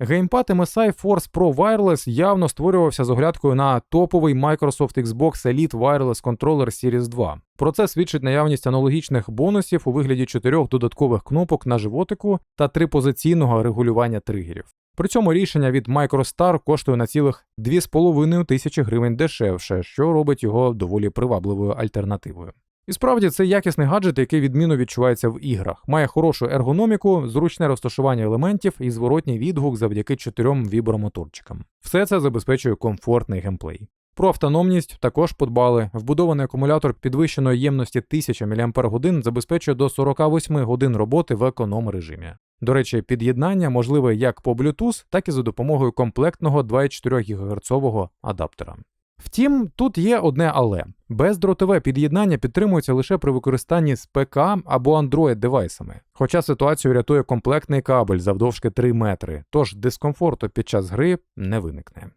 Геймпад MSI Force Pro Wireless явно створювався з оглядкою на топовий Microsoft Xbox Elite Wireless Controller Series 2. Про це свідчить наявність аналогічних бонусів у вигляді чотирьох додаткових кнопок на животику та трипозиційного регулювання тригерів. При цьому рішення від MicroStar коштує на цілих 2,5 тисячі гривень дешевше, що робить його доволі привабливою альтернативою. І справді це якісний гаджет, який відмінно відчувається в іграх. Має хорошу ергономіку, зручне розташування елементів і зворотній відгук завдяки чотирьом вібромоторчикам. Все це забезпечує комфортний геймплей. Про автономність також подбали. Вбудований акумулятор підвищеної ємності 1000 мАч забезпечує до 48 годин роботи в економ режимі. До речі, під'єднання можливе як по Bluetooth, так і за допомогою комплектного 2,4 ГГц адаптера. Втім, тут є одне але. Бездротове під'єднання підтримується лише при використанні з ПК або Android девайсами. Хоча ситуацію рятує комплектний кабель завдовжки 3 метри, тож дискомфорту під час гри не виникне.